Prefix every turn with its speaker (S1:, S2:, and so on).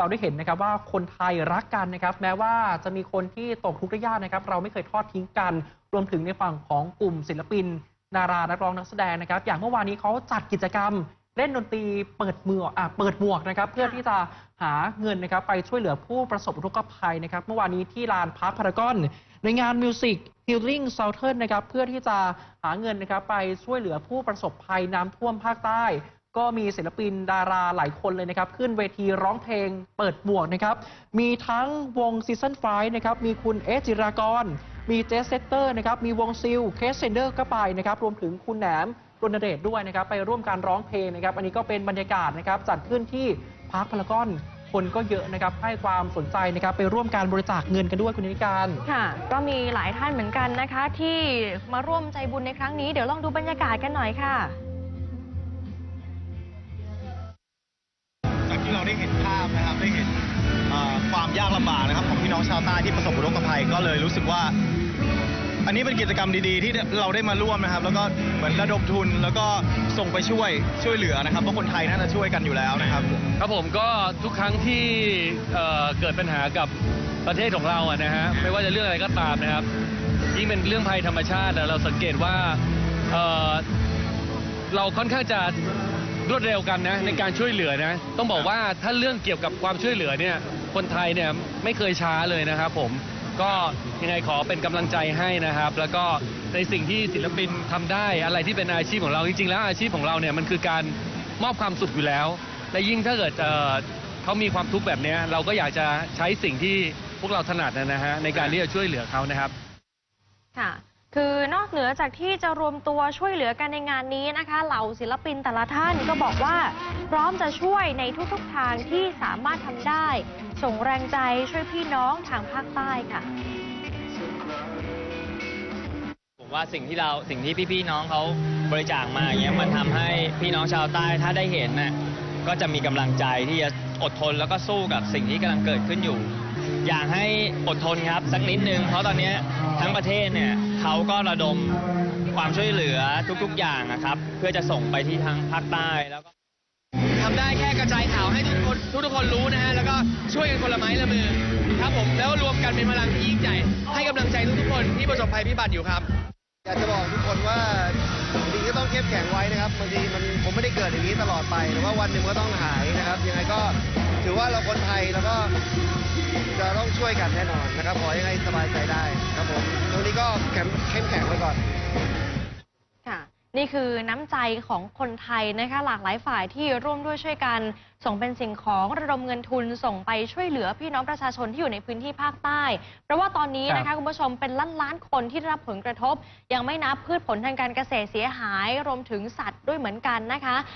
S1: เราได้เห็นนะครับว่าคนไทยรักกันนะครับ แม้ว่าจะมีคนที่ตกทุกข์ได้ยากนะครับ เราไม่เคยทอดทิ้งกัน รวมถึงในฝั่งของกลุ่มศิลปิน ดารานักร้องนักแสดงนะครับ อย่างเมื่อวานนี้เขาจัดกิจกรรมเล่นดนตรีเปิดมืออะเปิดหมวกนะครับ เพื่อที่จะหาเงินนะครับ ไปช่วยเหลือผู้ประสบอุทกภัยนะครับ เมื่อวานนี้ที่ลานพาร์คพารากอนในงาน Music Healing Southern นะครับ เพื่อที่จะหาเงินนะครับ ไปช่วยเหลือผู้ประสบภัยน้ำท่วมภาคใต้ ก็มีศิลปินดาราหลายคนเลยนะครับ ขึ้นเวทีร้องเพลงเปิดหมวกนะครับ มีทั้งวงซีซันไฟนะครับ มีคุณเอสจิรากร มีเจสเซตเตอร์นะครับ มีวงซิลเคสเซนเดอร์ก็ไปนะครับ รวมถึงคุณแหนมรณเดชด้วยนะครับ ไปร่วมการร้องเพลงนะครับ อันนี้ก็เป็นบรรยากาศนะครับ จัดขึ้นที่พาร์คพารากอนคนก็เยอะนะครับให้ความสนใจนะครับไปร่วมการบริจาคเงินกันด้วยคุณนิการ
S2: ค่ะ ก็มีหลายท่านเหมือนกันนะคะ ที่มาร่วมใจบุญในครั้งนี้เดี๋ยวลองดูบรรยากาศกันหน่อยค่ะ
S3: เราได้เห็นภาพนะครับได้เห็นความยากลำบากนะครับของพี่น้องชาวใต้ที่ประสบอุทกภัยก็เลยรู้สึกว่า อันนี้เป็นกิจกรรมดีๆ ที่เราได้มาร่วมนะครับ แล้วก็เหมือนระดมทุนแล้วก็ส่งไปช่วยช่วยเหลือนะครับเพราะคนไทยน่าจะช่วยกันอยู่แล้วนะครับ
S4: ครับผมก็ทุกครั้งที่เอ่อเกิดปัญหากับประเทศของเราอะนะฮะไม่ว่าจะเรื่องอะไรก็ตามนะครับยิ่งเป็นเรื่องภัยธรรมชาติเราสังเกตว่าเอ่อเราค่อนข้างจะ รวดเร็วกันนะในการช่วยเหลือนะ ต้องบอกว่าถ้าเรื่องเกี่ยวกับความช่วยเหลือเนี่ยคนไทยเนี่ยไม่เคยช้าเลยนะครับผมก็ยังไงขอเป็นกำลังใจให้นะครับ แล้วก็ในสิ่งที่ศิลปินทำได้อะไรที่เป็นอาชีพของเราจริงๆ แล้วอาชีพของเราเนี่ยมันคือการมอบความสุขอยู่แล้ว และยิ่งถ้าเกิดเขามีความทุกข์แบบนี้เราก็อยากจะใช้สิ่งที่พวกเราถนัดนะฮะในการที่จะช่วยเหลือเขานะครับ
S2: ค่ะ คือนอกเหนือจากที่จะรวมตัวช่วยเหลือกันในงานนี้นะคะ เหล่าศิลปินแต่ละท่านก็บอกว่า พร้อมจะช่วยในทุกๆทางที่สามารถทำได้ ส่งแรงใจช่วยพี่น้องทางภาคใต้ค่ะ
S5: ผมว่าสิ่งที่เราสิ่งที่พี่ๆน้องเขาบริจาคมาอย่างเงี้ยมันทำให้พี่น้องชาวใต้ถ้าได้เห็นน่ะก็จะมีกำลังใจที่จะอดทนแล้วก็สู้กับสิ่งที่กำลังเกิดขึ้นอยู่ อยากให้อดทนครับสักนิดนึงเพราะตอนเนี้ยทั้งประเทศเนี่ย เขาก็ระดมความช่วยเหลือทุกๆอย่างนะครับ เพื่อจะส่งไปที่ทางภาคใต้แล้วก็
S6: ทำได้แค่กระจายข่าวให้ทุกคนทุกคนรู้นะฮะแล้วก็ช่วยกันคนละไม้ละมือครับผมแล้วรวมกันเป็นพลังที่ยิ่งใหญ่ให้กำลังใจทุกๆคนที่ประสบภัยพิบัติอยู่ครับ
S7: อยากจะบอกทุกคนว่าจริงก็ต้องเข้มแข็งไว้นะครับบางทีมันผมไม่ได้เกิดอย่างนี้ตลอดไปแต่ว่าวันหนึ่งก็ต้องหายนะครับยังไงก็ ถือว่าเราคนไทยแล้วก็จะต้องช่วยกันแน่นอนนะครับ ขอยังไงสบายใจได้ครับผมตรงนี้ก็แข็งเข้มแข็งไว้ก่อน
S2: ค่ะ นี่คือน้ำใจของคนไทยนะคะ หลากหลายฝ่ายที่ร่วมด้วยช่วยกัน ส่งเป็นสิ่งของระดมเงินทุนส่งไปช่วยเหลือพี่น้องประชาชนที่อยู่ในพื้นที่ภาคใต้ เพราะว่าตอนนี้นะ
S1: ครั
S2: คะ
S1: บ
S2: คุณผู้ชมเป็นล้านล้านๆคนที่ได้รับผลกระทบ ยังไม่นับพืชผลทางการเกษตรเสียหายรวมถึงสัตว์ด้วยเหมือนกันนะคะ